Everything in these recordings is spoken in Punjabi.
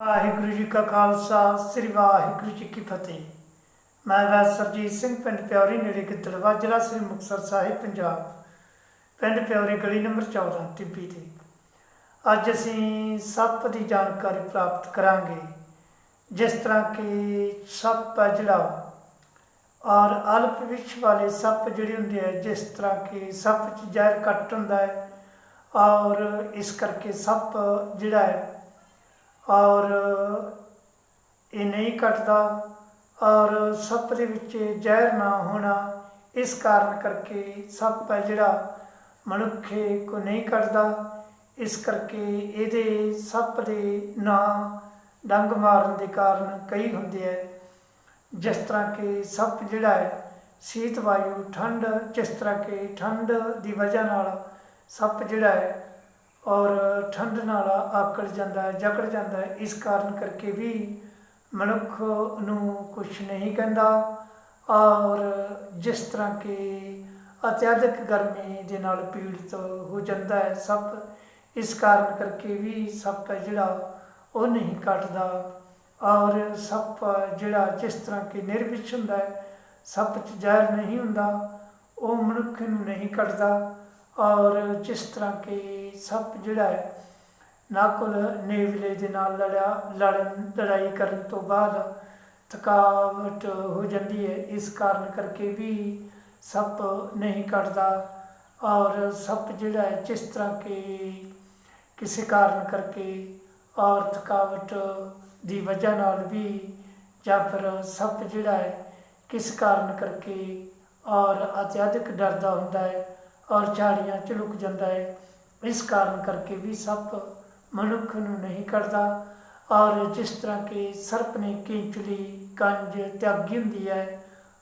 ਵਾਹਿਗੁਰੂ ਜੀ ਕਾ ਖਾਲਸਾ, ਸ੍ਰੀ ਵਾਹਿਗੁਰੂ ਜੀ ਕੀ ਫਤਿਹ। ਮੈਂ ਵੈਦ ਸਰਜੀਤ ਸਿੰਘ, ਪਿੰਡ ਪਿਉਰੀ ਨੇੜੇ ਗਿੱਦੜਵਾ ਜ਼ਿਲ੍ਹਾ ਸ੍ਰੀ ਮੁਕਤਸਰ ਸਾਹਿਬ, ਪੰਜਾਬ। ਪਿੰਡ ਪਿਉਰੀ ਗਲੀ ਨੰਬਰ 14 ਟਿੱਬੀ ਤੇ। ਅੱਜ ਅਸੀਂ ਸੱਪ ਦੀ ਜਾਣਕਾਰੀ ਪ੍ਰਾਪਤ ਕਰਾਂਗੇ, ਜਿਸ ਤਰ੍ਹਾਂ ਕਿ ਸੱਪ ਹੈ ਜਿਹੜਾ, ਔਰ ਅਲਪ ਵਿਸ਼ ਵਾਲੇ ਸੱਪ ਜਿਹੜੇ ਹੁੰਦੇ ਆ, ਜਿਸ ਤਰ੍ਹਾਂ ਕਿ ਸੱਪ ਚ ਜ਼ਹਿਰ ਕੱਟ ਹੁੰਦਾ ਹੈ, ਔਰ ਇਸ ਕਰਕੇ ਸੱਪ ਜਿਹੜਾ ਹੈ ਔਰ ਇਹ ਨਹੀਂ ਕੱਟਦਾ ਔਰ ਸੱਪ ਦੇ ਵਿੱਚ ਜ਼ਹਿਰ ਨਾ ਹੋਣਾ, ਇਸ ਕਾਰਨ ਕਰਕੇ ਸੱਪ ਹੈ ਜਿਹੜਾ ਮਨੁੱਖੇ ਕੋ ਨਹੀਂ ਕੱਟਦਾ ਇਸ ਕਰਕੇ ਇਹਦੇ ਸੱਪ ਦੇ ਨਾਂ ਡੰਗ ਮਾਰਨ ਦੇ ਕਾਰਨ ਕਈ ਹੁੰਦੇ ਹੈ ਜਿਸ ਤਰ੍ਹਾਂ ਕਿ ਸੱਪ ਜਿਹੜਾ ਹੈ, ਸ਼ੀਤ ਵਾਯੂ ਠੰਡ, ਜਿਸ ਤਰ੍ਹਾਂ ਕਿ ਠੰਡ ਦੀ ਵਜ੍ਹਾ ਨਾਲ ਸੱਪ ਜਿਹੜਾ ਹੈ ਔਰ ਠੰਡ ਨਾਲ ਆਕੜ ਜਾਂਦਾ ਹੈ, ਜਕੜ ਜਾਂਦਾ ਹੈ, ਇਸ ਕਾਰਨ ਕਰਕੇ ਵੀ ਮਨੁੱਖ ਨੂੰ ਕੁਝ ਨਹੀਂ ਕਹਿੰਦਾ ਔਰ ਜਿਸ ਤਰ੍ਹਾਂ ਕਿ ਅਤਿਆਧਿਕ ਗਰਮੀ ਦੇ ਨਾਲ ਪੀੜਤ ਹੋ ਜਾਂਦਾ ਹੈ ਸੱਪ ਇਸ ਕਾਰਨ ਕਰਕੇ ਵੀ ਸੱਪ ਹੈ ਜਿਹੜਾ ਉਹ ਨਹੀਂ ਕੱਟਦਾ ਔਰ ਸੱਪ ਜਿਹੜਾ ਜਿਸ ਤਰ੍ਹਾਂ ਕਿ ਨਿਰਵਿਸ਼ ਹੁੰਦਾ ਹੈ ਸੱਪ 'ਚ ਜ਼ਹਿਰ ਨਹੀਂ ਹੁੰਦਾ, ਉਹ ਮਨੁੱਖ ਨੂੰ ਨਹੀਂ ਕੱਟਦਾ ਔਰ ਜਿਸ ਤਰ੍ਹਾਂ ਕਿ ਸੱਪ ਜਿਹੜਾ ਹੈ, ਨਾਕੁਲ ਨੇਵਲੇ ਦੇ ਨਾਲ ਲੜਿਆ, ਲੜਨ, ਲੜਾਈ ਕਰਨ ਤੋਂ ਬਾਅਦ ਥਕਾਵਟ ਹੋ ਜਾਂਦੀ ਹੈ। ਇਸ ਕਾਰਨ ਕਰਕੇ ਵੀ ਸੱਪ ਨਹੀਂ ਕੱਟਦਾ ਔਰ ਸੱਪ ਜਿਹੜਾ ਹੈ, ਜਿਸ ਤਰ੍ਹਾਂ ਕਿ ਕਿਸੇ ਕਾਰਨ ਕਰਕੇ ਔਰ ਥਕਾਵਟ ਦੀ ਵਜ੍ਹਾ ਨਾਲ ਵੀ ਜਾਂ ਫਿਰ ਸੱਪ ਜਿਹੜਾ ਹੈ, ਕਿਸ ਕਾਰਨ ਕਰਕੇ ਔਰ ਅਤਿਆਧਿਕ ਡਰਦਾ ਹੁੰਦਾ ਹੈ ਔਰ ਝਾੜੀਆਂ 'ਚ ਲੁਕ ਜਾਂਦਾ ਹੈ। ਇਸ ਕਾਰਨ ਕਰਕੇ ਵੀ ਸੱਪ ਮਨੁੱਖ ਨੂੰ ਨਹੀਂ ਕਰਦਾ ਔਰ ਜਿਸ ਤਰ੍ਹਾਂ ਕਿ ਸਰਪ ਨੇ ਕਿੰਚਲੀ, ਕੰਜ ਤਿਆਗੀ ਹੁੰਦੀ ਹੈ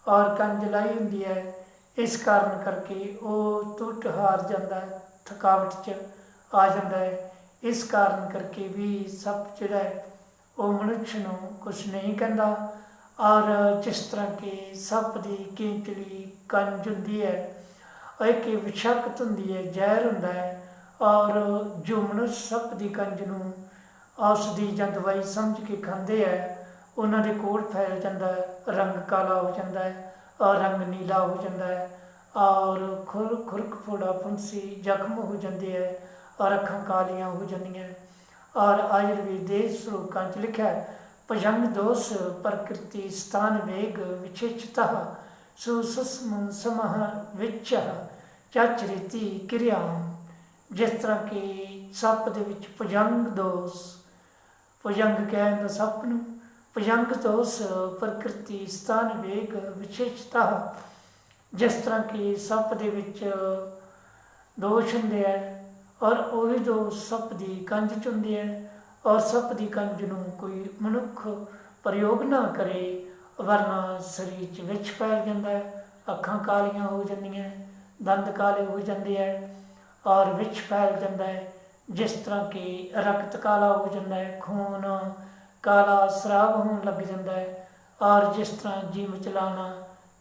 ਔਰ ਕੰਜ ਲਾਈ ਹੁੰਦੀ ਹੈ, ਇਸ ਕਾਰਨ ਕਰਕੇ ਉਹ ਟੁੱਟ ਹਾਰ ਜਾਂਦਾ ਹੈ, ਥਕਾਵਟ 'ਚ ਆ ਜਾਂਦਾ ਹੈ। ਇਸ ਕਾਰਨ ਕਰਕੇ ਵੀ ਸੱਪ ਜਿਹੜਾ ਹੈ, ਉਹ ਮਨੁੱਖ ਨੂੰ ਕੁਝ ਨਹੀਂ ਕਹਿੰਦਾ ਔਰ ਜਿਸ ਤਰ੍ਹਾਂ ਕਿ ਸੱਪ ਦੀ ਕਿੰਚਲੀ, ਕੰਜ ਹੁੰਦੀ ਹੈ ਇੱਕ ਵਿਸ਼ਕਤ ਹੁੰਦੀ ਹੈ, ਜ਼ਹਿਰ ਹੁੰਦਾ ਹੈ ਔਰ ਜੋ ਸੱਪ ਦੀ ਕੰਜ ਨੂੰ ਔਸ਼ਧੀ ਜਾਂ ਦਵਾਈ ਸਮਝ ਕੇ ਖਾਂਦੇ ਹੈ, ਉਹਨਾਂ ਦੇ ਕੋਲ ਫੈਲ ਜਾਂਦਾ ਹੈ, ਰੰਗ ਕਾਲਾ ਹੋ ਜਾਂਦਾ ਹੈ, ਔਰ ਰੰਗ ਨੀਲਾ ਹੋ ਜਾਂਦਾ ਹੈ, ਔਰ ਖੁਰ ਖੁਰਕ ਫੋੜਾ ਫੁੰਸੀ ਜ਼ਖਮ ਹੋ ਜਾਂਦੇ ਹੈ, ਔਰ ਅੱਖਾਂ ਕਾਲੀਆਂ ਹੋ ਜਾਂਦੀਆਂ ਔਰ ਆਯੁਰਵੇਦ ਦੇ ਸ਼ਲੋਕਾਂ 'ਚ ਲਿਖਿਆ ਹੈ, ਭਜੰਗ ਦੋਸ ਪ੍ਰਕਿਰਤੀ ਸਥਾਨ ਵੇਗ ਵਿਚੇਚਤਾ ਸੁਸਮ ਸਮਹ ਵਿੱਚ ਚਚਰਿਤੀ ਕਿਰਿਆ ਜਿਸ ਤਰ੍ਹਾਂ ਕਿ ਸੱਪ ਦੇ ਵਿੱਚ ਭਜੰਗ ਦੋਸ, ਭਜੰਗ ਕਹਿੰਦਾ ਸੱਪ ਨੂੰ, ਭਜੰਗ ਦੋਸ ਪ੍ਰਕਿਰਤੀ ਸਥਾਨ ਵੇਗ ਵਿਚੇਚਤਾ ਜਿਸ ਤਰ੍ਹਾਂ ਕਿ ਸੱਪ ਦੇ ਵਿੱਚ ਦੋਸ਼ ਹੁੰਦੇ ਆ ਔਰ ਉਹੀ ਦੋਸ਼ ਸੱਪ ਦੀ ਕੰਜ ਚ ਹੁੰਦੇ ਹੈ ਔਰ ਸੱਪ ਦੀ ਕੰਜ ਨੂੰ ਕੋਈ ਮਨੁੱਖ ਪ੍ਰਯੋਗ ਨਾ ਕਰੇ। ਵਰਨਾ ਸਰੀਰ ਚ ਵਿੱਚ ਫੈਲ ਜਾਂਦਾ ਹੈ, ਅੱਖਾਂ ਕਾਲੀਆਂ ਹੋ ਜਾਂਦੀਆਂ, ਦੰਦ ਕਾਲੇ ਹੋ ਜਾਂਦੇ ਹੈ ਔਰ ਵਿੱਚ ਫੈਲ ਜਾਂਦਾ ਹੈ, ਜਿਸ ਤਰ੍ਹਾਂ ਕਿ ਰਕਤ ਕਾਲਾ ਹੋ ਜਾਂਦਾ ਹੈ, ਖੂਨ ਕਾਲਾ ਸਰਾਬ ਹੋਣ ਲੱਗ ਜਾਂਦਾ ਹੈ ਔਰ ਜਿਸ ਤਰ੍ਹਾਂ ਜੀਵ ਚਲਾਣਾ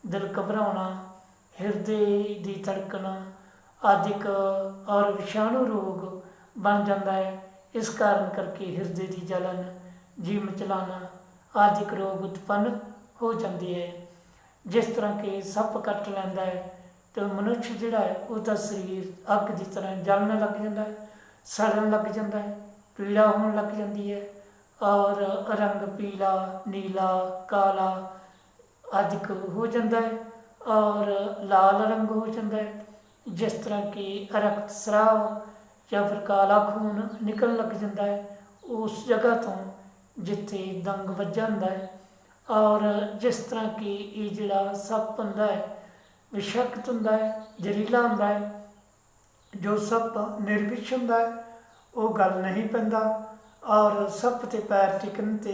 ਦਿਲ ਘਬਰਾਉਣਾ, ਹਿਰਦੇ ਦੀ ਧੜਕਣ ਆਦਿਕ ਔਰ ਵਿਸ਼ਾਣੂ ਰੋਗ ਬਣ ਜਾਂਦਾ ਹੈ, ਇਸ ਕਾਰਨ ਕਰਕੇ ਹਿਰਦੇ ਦੀ ਜਲਨ ਜੀਵ ਚਲਾਣਾ ਆਦਿਕ ਰੋਗ ਉਤਪੰਨ ਹੋ ਜਾਂਦੀ ਹੈ। ਜਿਸ ਤਰ੍ਹਾਂ ਕਿ ਸੱਪ ਕੱਟ ਲੈਂਦਾ ਹੈ ਤੇ ਮਨੁੱਖ ਜਿਹੜਾ ਹੈ, ਉਹਦਾ ਸਰੀਰ ਅੱਗ ਦੀ ਤਰ੍ਹਾਂ ਜਲਣ ਲੱਗ ਜਾਂਦਾ ਹੈ, ਸੜਨ ਲੱਗ ਜਾਂਦਾ ਹੈ, ਪੀੜਾ ਹੋਣ ਲੱਗ ਜਾਂਦੀ ਹੈ ਔਰ ਰੰਗ ਪੀਲਾ, ਨੀਲਾ, ਕਾਲਾ ਆਦਿਕ ਹੋ ਜਾਂਦਾ ਹੈ ਔਰ ਲਾਲ ਰੰਗ ਹੋ ਜਾਂਦਾ ਹੈ। ਜਿਸ ਤਰ੍ਹਾਂ ਕਿ ਰਕਤ ਸਰਾਵ ਜਾਂ ਫਿਰ ਕਾਲਾ ਖੂਨ ਨਿਕਲਣ ਲੱਗ ਜਾਂਦਾ ਹੈ, ਉਸ ਜਗ੍ਹਾ ਤੋਂ ਜਿੱਥੇ ਦੰਗ ਵੱਜਾ ਹੁੰਦਾ ਹੈ ਔਰ ਜਿਸ ਤਰ੍ਹਾਂ ਕਿ ਇਹ ਜਿਹੜਾ ਸੱਪ ਹੁੰਦਾ ਹੈ, ਵਿਸ਼ਕਤ ਹੁੰਦਾ ਹੈ, ਜ਼ਹਿਰੀਲਾ ਹੁੰਦਾ ਹੈ, ਜੋ ਸੱਪ ਨਿਰਵਿਸ਼ ਹੁੰਦਾ ਹੈ, ਉਹ ਗੱਲ ਨਹੀਂ ਪੈਂਦਾ ਔਰ ਸੱਪ ਤੇ ਪੈਰ ਟਿਕਣ ਤੇ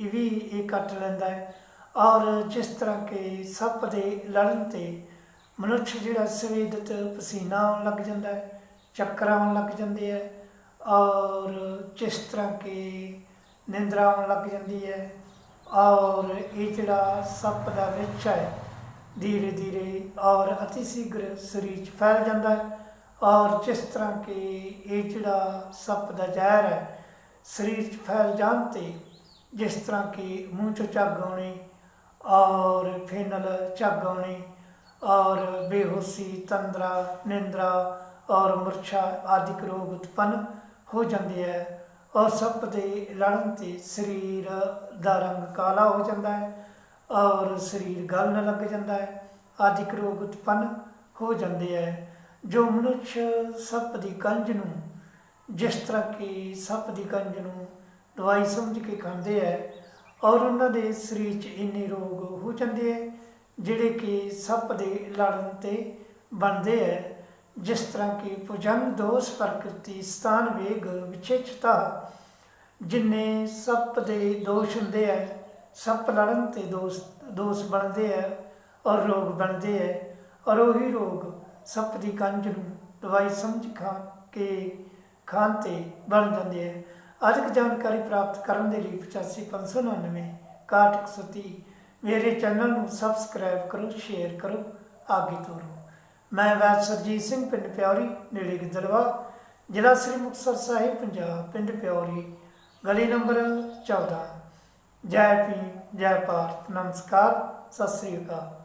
ਇਹ ਵੀ ਇਹ ਕੱਟ ਲੈਂਦਾ ਹੈ ਔਰ ਜਿਸ ਤਰ੍ਹਾਂ ਕਿ ਸੱਪ ਦੇ ਲੜਨ ਤੇ ਮਨੁੱਖ ਜਿਹੜਾ ਸਵੇਦਤ ਪਸੀਨਾ ਆਉਣ ਲੱਗ ਜਾਂਦਾ ਹੈ, ਚੱਕਰ ਆਉਣ ਲੱਗ ਜਾਂਦੇ ਹੈ ਔਰ ਜਿਸ ਤਰ੍ਹਾਂ ਕਿ ਨਿੰਦਰਾ ਆਉਣ ਲੱਗ ਜਾਂਦੀ ਹੈ ਔਰ ਇਹ ਜਿਹੜਾ ਸੱਪ ਦਾ ਵਿਚ ਹੈ, ਧੀਰੇ ਧੀਰੇ ਔਰ ਅਤੀ ਸ਼ੀਘਰ ਸਰੀਰ 'ਚ ਫੈਲ ਜਾਂਦਾ ਹੈ ਔਰ ਜਿਸ ਤਰ੍ਹਾਂ ਕਿ ਇਹ ਜਿਹੜਾ ਸੱਪ ਦਾ ਜ਼ਹਿਰ ਹੈ, ਸਰੀਰ 'ਚ ਫੈਲ ਜਾਣ ਤੇ ਜਿਸ ਤਰ੍ਹਾਂ ਕਿ ਮੂੰਹ 'ਚੋਂ ਝੱਗ ਆਉਣੀ ਔਰ ਫੇਨਲ ਝੱਗ ਆਉਣੀ ਔਰ ਬੇਹੋਸ਼ੀ, ਤੰਦਰਾ, ਨਿੰਦਰਾ ਔਰ ਮੁਰਛਾ ਆਦਿਕ ਰੋਗ ਉਤਪੰਨ ਹੋ ਜਾਂਦੇ ਹੈ। ਔਰ ਸੱਪ ਦੇ ਲੜਨ ਤੇ ਸਰੀਰ ਦਾ ਰੰਗ ਕਾਲਾ ਹੋ ਜਾਂਦਾ ਹੈ ਔਰ ਸਰੀਰ ਗਲਣ ਲੱਗ ਜਾਂਦਾ ਹੈ। ਆਦਿਕ ਰੋਗ ਉਤਪੰਨ ਹੋ ਜਾਂਦੇ ਹੈ। ਜੋ ਮਨੁੱਖ ਸੱਪ ਦੀ ਕੰਜ ਨੂੰ, ਜਿਸ ਤਰ੍ਹਾਂ ਕਿ ਸੱਪ ਦੀ ਕੰਜ ਨੂੰ ਦਵਾਈ ਸਮਝ ਕੇ ਖਾਂਦੇ ਹੈ ਔਰ ਉਹਨਾਂ ਦੇ ਸਰੀਰ 'ਚ ਇੰਨੇ ਰੋਗ ਹੋ ਜਾਂਦੇ ਹੈ, ਜਿਹੜੇ ਕਿ ਸੱਪ ਦੇ ਲੜਨ ਤੇ ਬਣਦੇ ਹੈ। ਜਿਸ ਤਰ੍ਹਾਂ ਕਿ ਭੁਜੰਗ ਦੋਸ਼ ਪ੍ਰਕਿਰਤੀ ਸਥਾਨ ਵੇਗ ਵਿਚੇਚਤਾ, ਜਿੰਨੇ ਸੱਪ ਦੇ ਦੋਸ਼ ਹੁੰਦੇ ਹੈ ਸੱਪ ਲੜਨ ਤੇ ਦੋਸ਼ ਦੋਸ਼ ਬਣਦੇ ਹੈ ਔਰ ਰੋਗ ਬਣਦੇ ਹੈ ਔਰ ਉਹੀ ਰੋਗ ਸੱਪ ਦੀ ਕੰਜ ਨੂੰ ਦਵਾਈ ਸਮਝ ਖਾ ਕੇ ਖਾਣ ਤੇ ਬਣ ਜਾਂਦੇ ਹੈ ਅਧਿਕ ਜਾਣਕਾਰੀ ਪ੍ਰਾਪਤ ਕਰਨ ਦੇ ਲਈ 85599 6130 ਮੇਰੇ ਚੈਨਲ ਨੂੰ ਸਬਸਕ੍ਰਾਈਬ ਕਰੋ ਸ਼ੇਅਰ ਕਰੋ ਆਗੇ ਤੋਰੋ। ਮੈਂ ਵੈਦ ਸਰਜੀਤ ਸਿੰਘ, ਪਿੰਡ ਪਿਉਰੀ ਨੇੜੇ ਗਿੱਦੜਵਾ, ਜ਼ਿਲ੍ਹਾ ਸ੍ਰੀ ਮੁਕਤਸਰ ਸਾਹਿਬ, ਪੰਜਾਬ, ਪਿੰਡ ਪਿਉਰੀ ਗਲੀ ਨੰਬਰ 14 ਜੈ ਭੀਮ, ਜੈ ਭਾਰਤ, ਨਮਸਕਾਰ, ਸਤਿ ਸ੍ਰੀ ਅਕਾਲ।